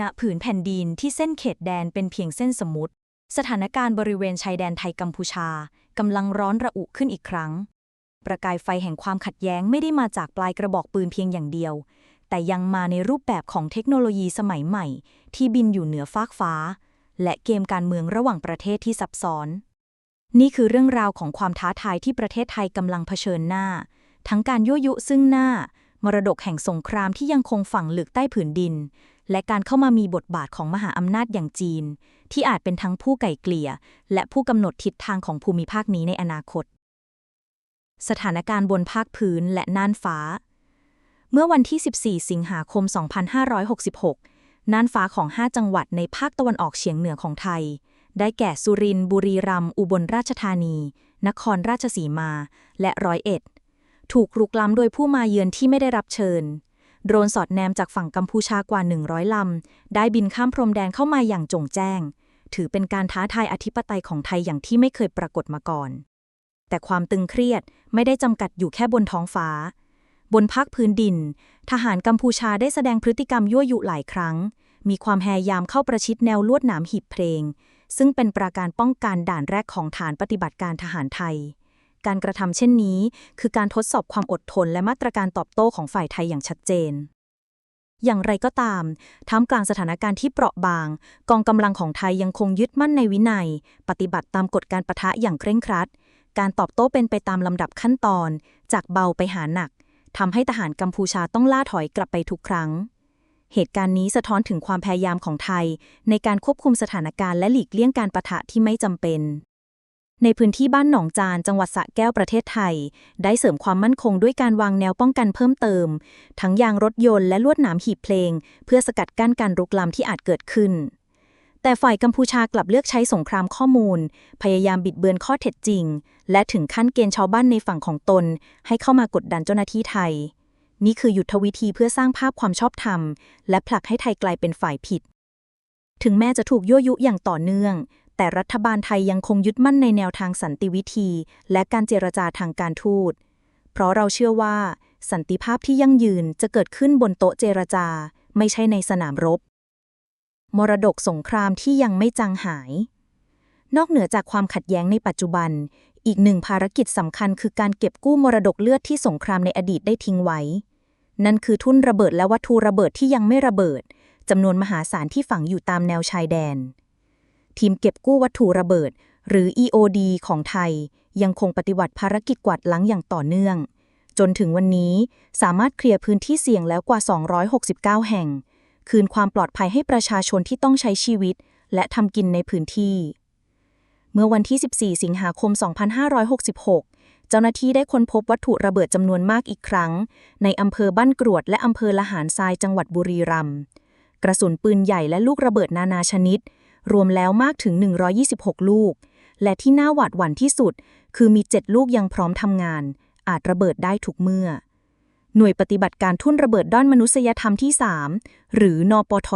ณผืนแผ่นดินที่เส้นเขตแดนเป็นเพียงเส้นสมมติ สถานการณ์บริเวณชายแดนไทยกัมพูชากำลังร้อนระอุขึ้นอีกครั้ง ประกายไฟแห่งความขัดแย้งไม่ได้มาจากปลายกระบอกปืนเพียงอย่างเดียว แต่ยังมาในรูปแบบของเทคโนโลยีสมัยใหม่ ที่บินอยู่เหนือฟากฟ้า และเกมการเมืองระหว่างประเทศที่ซับซ้อน นี่คือเรื่องราวของความท้าทายที่ประเทศไทยกำลังเผชิญหน้า ทั้งการยั่วยุซึ่งหน้ามรดกแห่งสงครามที่ยังคงฝังลึกใต้ผืนดิน และการเข้ามามีบทบาทของมหาอำนาจอย่างจีน ที่อาจเป็นทั้งผู้ไก่เกลี่ย และผู้กำหนดทิศทางของภูมิภาคนี้ในอนาคต สถานการณ์บนภาคพื้นและน่านฟ้า เมื่อวันที่ 14 สิงหาคม 2566 น่านฟ้าของ 5 จังหวัดในภาคตะวันออกเฉียงเหนือของไทย ได้แก่สุรินทร์บุรีรัมย์อุบลราชธานี นครราชสีมา และร้อยเอ็ดถูกรุกล้ำโดยผู้มาเยือนที่ไม่ได้รับเชิญ โดรนสอดแนมจากฝั่งกัมพูชากว่า 100 ลำ ได้บินข้ามพรมแดนเข้ามาอย่างจงแจ้ง ถือเป็นการท้าทายอธิปไตยของไทยอย่างที่ไม่เคยปรากฏมาก่อน แต่ความตึงเครียดไม่ได้จำกัดอยู่แค่บนท้องฟ้า บนภาคพื้นดิน ทหารกัมพูชาได้แสดงพฤติกรรมยั่วยุหลายครั้ง มีความพยายามเข้าประชิดแนวลวดหนามหีบเพลง ซึ่งเป็นปราการป้องกันด่านแรกของฐานปฏิบัติการทหารไทย การกระทำเช่นนี้ คือการทดสอบความอดทนและมาตรการตอบโต้ของฝ่ายไทยอย่างชัดเจน อย่างไรก็ตาม ท่ามกลางสถานการณ์ที่เปราะบาง กองกำลังของไทยยังคงยึดมั่นในวินัย ปฏิบัติตามกฎการประทะอย่างเคร่งครัด การตอบโต้เป็นไปตามลำดับขั้นตอน จากเบาไปหาหนักทำให้ทหารกัมพูชาต้องล่าถอยกลับไปทุกครั้งเหตุการณ์นี้สะท้อนถึงความพยายามของไทย ในการควบคุมสถานการณ์และหลีกเลี่ยงการประทะที่ไม่จำเป็น ในพื้นที่บ้านหนองจานจังหวัดสระแก้วประเทศไทย ได้เสริมความมั่นคงด้วยการวางแนวป้องกันเพิ่มเติม ทั้งยางรถยนต์และลวดหนามหีบเพลง เพื่อสกัดกั้นการรุกล้ำที่อาจเกิดขึ้น แต่ฝ่ายกัมพูชากลับเลือกใช้สงครามข้อมูล พยายามบิดเบือนข้อเท็จจริง และถึงขั้นเกณฑ์ชาวบ้านในฝั่งของตน ให้เข้ามากดดันเจ้าหน้าที่ไทย นี่คือยุทธวิธีเพื่อสร้างภาพความชอบธรรม และผลักให้ไทยกลายเป็นฝ่ายผิดถึงแม้จะถูกยั่วยุอย่างต่อเนื่อง แต่รัฐบาลไทยยังคงยึดมั่นในแนวทางสันติวิธี และการเจรจาทางการทูต เพราะเราเชื่อว่า สันติภาพที่ยั่งยืนจะเกิดขึ้นบนโต๊ะเจรจา ไม่ใช่ในสนามรบ มรดกสงครามที่ยังไม่จางหาย นอกเหนือจากความขัดแย้งในปัจจุบัน อีกหนึ่งภารกิจสำคัญคือการเก็บกู้มรดกเลือดที่สงครามในอดีตได้ทิ้งไว้ นั่นคือทุ่นระเบิดและวัตถุระเบิดที่ยังไม่ระเบิดจำนวนมหาศาลที่ฝังอยู่ตามแนวชายแดน ทีมเก็บกู้วัตถุระเบิด หรือ EOD ของไทย ยังคงปฏิบัติภารกิจกวาดล้างอย่างต่อเนื่อง จนถึงวันนี้สามารถเคลียร์พื้นที่เสี่ยงแล้วกว่า 269 แห่ง คืนความปลอดภัยให้ประชาชนที่ต้องใช้ชีวิต และทำกินในพื้นที่ เมื่อวันที่ 14 สิงหาคม 2566เจ้าหน้าที่ได้ค้นพบวัตถุระเบิดจำนวนมากอีกครั้ง ในอำเภอบ้านกรวดและอำเภอละหารทรายจังหวัดบุรีรัมย์ กระสุนปืนใหญ่และลูกระเบิดนานาชนิด รวมแล้วมากถึง 126 ลูก และที่น่าหวาดหวั่นที่สุด คือมี 7 ลูกยังพร้อมทำงาน อาจระเบิดได้ทุกเมื่อ หน่วยปฏิบัติการทุ่นระเบิดด้านมนุษยธรรมที่ 3 หรือนปท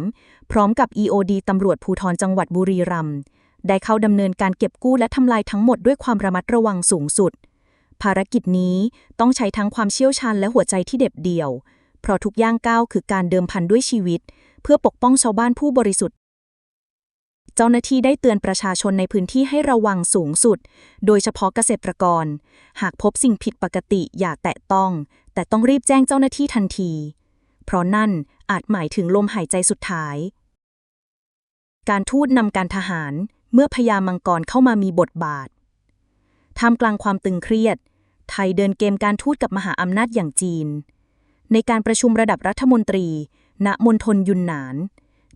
3พร้อมกับ EOD ตำรวจภูธรจังหวัดบุรีรัมย์ได้เข้าดำเนินการเก็บกู้และทำลายทั้งหมดด้วยความระมัดระวังสูงสุด ภารกิจนี้ต้องใช้ทั้งความเชี่ยวชาญและหัวใจที่เด็ดเดี่ยว เพราะทุกย่างก้าวคือการเดิมพันด้วยชีวิต เพื่อปกป้องชาวบ้านผู้บริสุทธิ์ เจ้าหน้าที่ได้เตือนประชาชนในพื้นที่ให้ระวังสูงสุด โดยเฉพาะเกษตรกร หากพบสิ่งผิดปกติอย่าแตะต้อง แต่ต้องรีบแจ้งเจ้าหน้าที่ทันที เพราะนั่นอาจหมายถึงลมหายใจสุดท้าย การทูตนำการทหาร เมื่อพญามังกรเข้ามามีบทบาทท่ามกลางความตึงเครียด ไทยเดินเกมการทูตกับมหาอำนาจอย่างจีน ในการประชุมระดับรัฐมนตรี ณ มณฑลยุนหนาน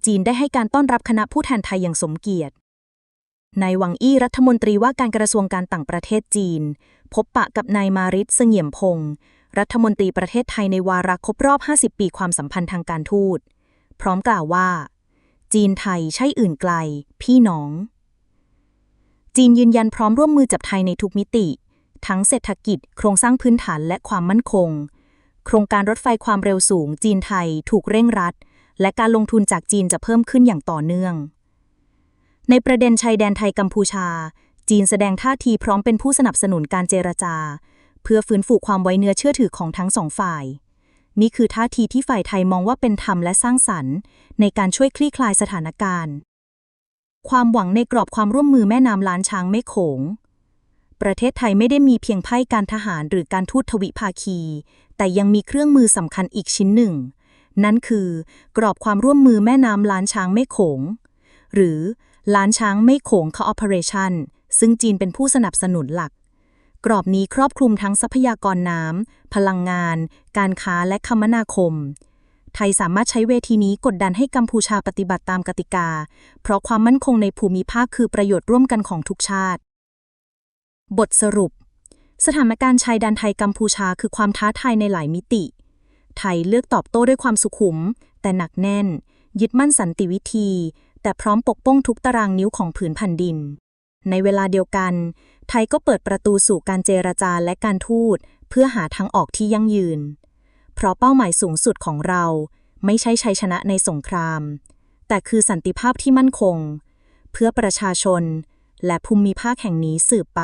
จีนได้ให้การต้อนรับคณะผู้แทนไทยอย่างสมเกียรตินายหวังอี้รัฐมนตรีว่าการกระทรวงการต่างประเทศจีน พบปะกับนายมาริสเสงี่ยมพงศ์รัฐมนตรีประเทศไทยในวาระครบรอบ 50 ปีความสัมพันธ์ทางการทูต พร้อมกล่าวว่า จีนไทยใช่อื่นไกล พี่น้อง จีนยืนยันพร้อมร่วมมือจับไทยในทุกมิติ ทั้งเศรษฐกิจ โครงสร้างพื้นฐานและความมั่นคง โครงการรถไฟความเร็วสูง จีนไทยถูกเร่งรัด และการลงทุนจากจีนจะเพิ่มขึ้นอย่างต่อเนื่อง ในประเด็นชายแดนไทยกัมพูชา จีนแสดงท่าทีพร้อมเป็นผู้สนับสนุนการเจรจา เพื่อฟื้นฟูความไว้เนื้อเชื่อถือของทั้งสองฝ่าย นี่คือท่าทีที่ฝ่ายไทยมองว่าเป็นธรรมและสร้างสรรค์ ในการช่วยคลี่คลายสถานการณ์ ความหวังในกรอบความร่วมมือแม่น้ำล้านช้างแม่โขงประเทศไทยไม่ได้มีเพียงไพ่การทหารหรือการทูตทวิภาคี แต่ยังมีเครื่องมือสำคัญอีกชิ้นหนึ่ง นั่นคือกรอบความร่วมมือแม่น้ำล้านช้างแม่โขง หรือล้านช้างแม่โขง Cooperation ซึ่งจีนเป็นผู้สนับสนุนหลัก กรอบนี้ครอบคลุมทั้งทรัพยากรน้ำพลังงาน การค้าและคมนาคม ไทยสามารถใช้เวทีนี้กดดันให้กัมพูชาปฏิบัติตามกติกา เพราะความมั่นคงในภูมิภาคคือประโยชน์ร่วมกันของทุกชาติ บทสรุป สถานการณ์ชายแดนไทยกัมพูชาคือความท้าทายในหลายมิติ ไทยเลือกตอบโต้ด้วยความสุขุม แต่หนักแน่น ยึดมั่นสันติวิธี แต่พร้อมปกป้องทุกตารางนิ้วของผืนแผ่นดิน ในเวลาเดียวกัน ไทยก็เปิดประตูสู่การเจรจาและการทูต เพื่อหาทางออกที่ยั่งยืน เพราะเป้าหมายสูงสุดของเรา ไม่ใช่ชัยชนะในสงคราม แต่คือสันติภาพที่มั่นคง เพื่อประชาชน และภูมิภาคแห่งนี้สืบไป